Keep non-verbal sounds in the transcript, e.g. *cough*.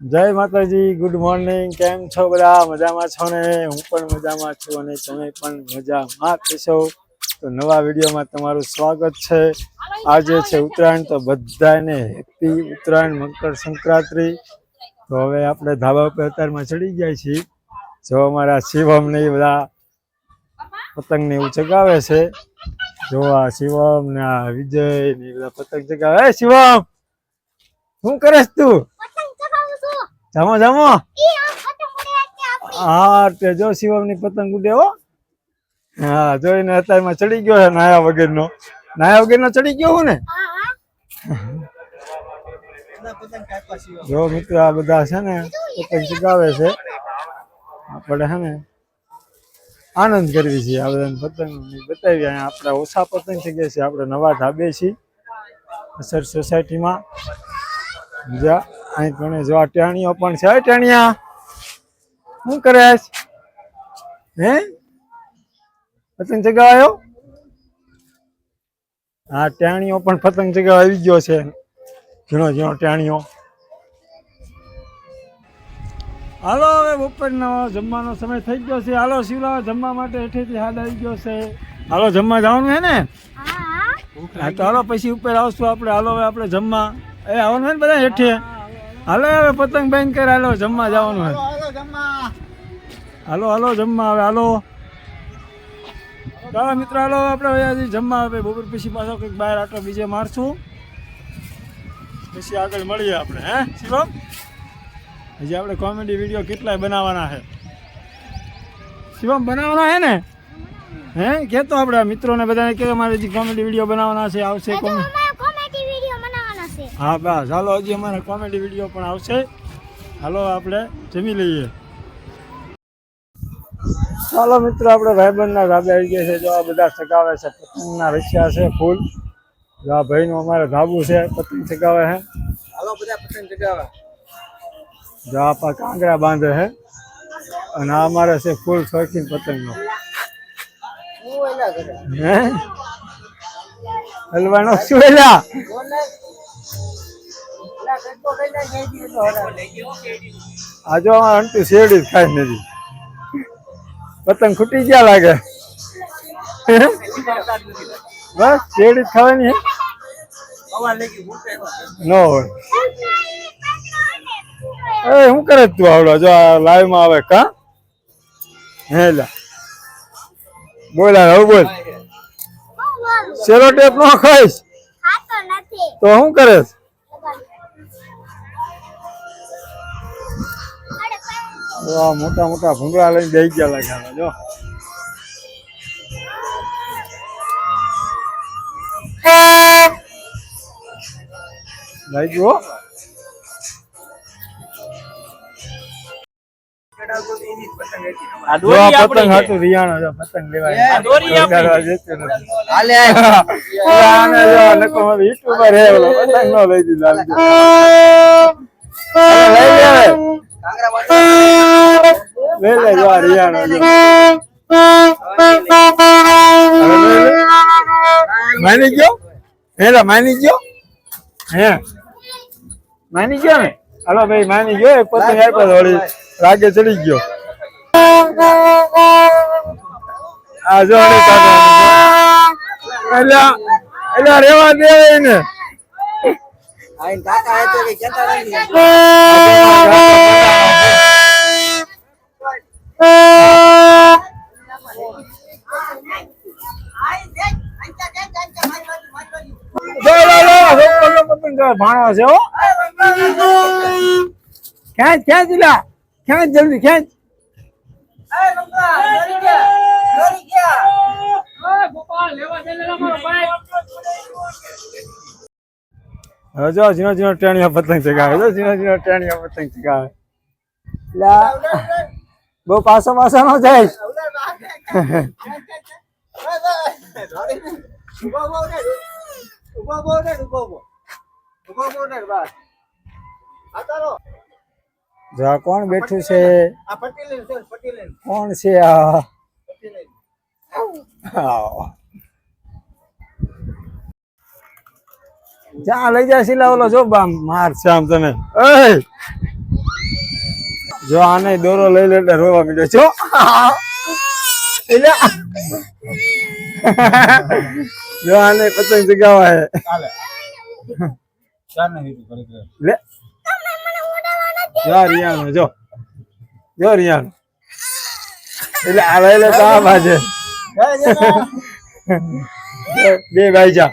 જય માતાજી good morning કેમ છો બધા? મજામાં છો ને? હું પણ મજામાં છું અને તમે પણ મજામાં છો. તો નવા વિડીયોમાં તમારું સ્વાગત છે. આજે છે ઉત્તરાયણ, તો બધાને હેપી ઉત્તરાયણ, મકર સંક્રાંતિ. તો હવે આપણે ધાબા ઉપર અત્યારમાં ચડી ગયા છીએ. જો અમારા શિવમ ને એ બધા પતંગને એવું ચગાવે છે. જો આ શિવમ ને આ વિજય ને એ બધા પતંગ ચગાવે. હે શિવમ શું કરે તું? જમો જમો. છે હા તે જો શિવમની પતંગ ઉડે હો. હા જોઈને અત્યારમાં ચડી ગયો છે નાયા વગરનો. નાયા વગરનો ચડી ગયો હું ને? હા હા જો મિત્રો આ બધા છે ને પતંગ ચગાવે છે. આપણે છે ને આનંદ કરવી છે આ બધાને પતંગ બતાવી અહીંયા આપણે ઓછા પતંગ ચગે છે આપણે નવા ઢાબે છીએ. અસર સોસાયટીમાં. બીજા અહીં ઘણી જો ટેણીઓ પણ છે હે ટેણિયા? શું કરે હે? પતંગ ચગાવ્યો હા? ટેણીઓ પણ પતંગ ચગાવવા આવી ગયો છે. ઝીણો ઝીણો ટેણીઓ. હાલો હવે બપોરનો જમવાનો સમય થઈ ગયો છે. હાલો શિવલા જમવા માટે હેઠેથી હાલ આવી ગયો છે. હાલો જમવા જવાનું છે ને? હા. હા હા તો હાલો પછી ઉપર આવશું આપણે. હાલો હવે આપણે જમવા. એ આવવાનું છે ને બધા હેઠે? હાલો હવે પતંગ બેન કરે હાલો જમવા જવાનું છે હાલો હાલો જમવા. હવે હાલો ચાલો મિત્રો હાલો આપણે હજી જમવા આવે બપોર પછી પાછો કંઈક બહાર આટલો બીજે મારશું. પછી આગળ મળીએ આપણે હે શિવમ? હજી આપણે કોમેડી વીડિયો કેટલાય બનાવવાના છે? શિવમ બનાવવાના હે ને? હે કહેતો આપણે મિત્રોને બધાને કે અમારે હજી કોમેડી વીડિયો બનાવવાના છે આવશે કોમેડી છે હા બસ. હાલો હજી અમારે કોમેડી વીડિયો પણ આવશે. હાલો આપણે જમી લઈએ. ચાલો મિત્રો આપણે ભાઈબંધના ધાબે આવી ગયા છે. જો આ બધા ચગાવે છે. પતંગના રશિયા છે ફૂલ. જો આ ભાઈનું અમારે ધાબુ છે પતંગ ચગાવે છે. હાલો બધા પતંગ સગાવે. જો આ કાંગરા બાંધે છે. અને આ અમારે છે ફૂલ શોખીન પતંગનો હે હલવાનો શું આ જો આંટી શેરડી ખાય નથી પતંગ ખૂટી ગયા લાગે. બસ શેરડી ખાવાની ન હોય. એ શું કરે તું આવડો? જો આ લાઈવમાં આવે કા? હે લા. બોલ હવે બોલ. સેલો ટેપ નો ખાઈશ? તો શું કરે છે? આ મોટા મોટા ભૂંગળા લઈને બેસી ગયા લાગ્યા જો લઈ જ પતંગ હતી રિયાણો જો પતંગ લેવા એ, આ દોરી આપણી. ઉગાડવા જતો નથી. હાલે. *laughs* આને જો નકો હવે યુટ્યુબર હે પતંગ નો લઈ દીધો *laughs* લઈ લે હવે. કાંગરા બાંધો લઈ લે જો આ રિયાણો જો. હવે લઈ લે. માની ગયો? હેલા માની ગયો? હે? માની ગયો ને? હાલો ભાઈ માની ગયો એક પતંગ આપ્યો વળી. રાગે ચડી ગયો. આ જો એટલે એલા રેવા દે ભાણો છે ખેંચ ખેંચ લા? ખેંચ જલ્દી ખેંચ જો ઝીણો ઝીણો ટેણીઓ પતંગ ચગાવે. જો ઝીણો ઝીણો ટેણીઓ પતંગ ચગાવે. લા. બહુ પાછો પાછો નો તારો જો કોણ બેઠું છે? કોણ છે આ? પટેલ આવો. જા લઈ જાય શીલા ઓલો જો બામ માર. છે આમ તને જો આને દોરો લઈ લે એટલે રોવા મીડ્યો. છો એટલે જો આને પતંગ જગાવા હે. લે. જો રિયાનો જો. જો રિયાનો. એટલે આ લઈ લે તો આ બાજે. બે ભાઈ જા.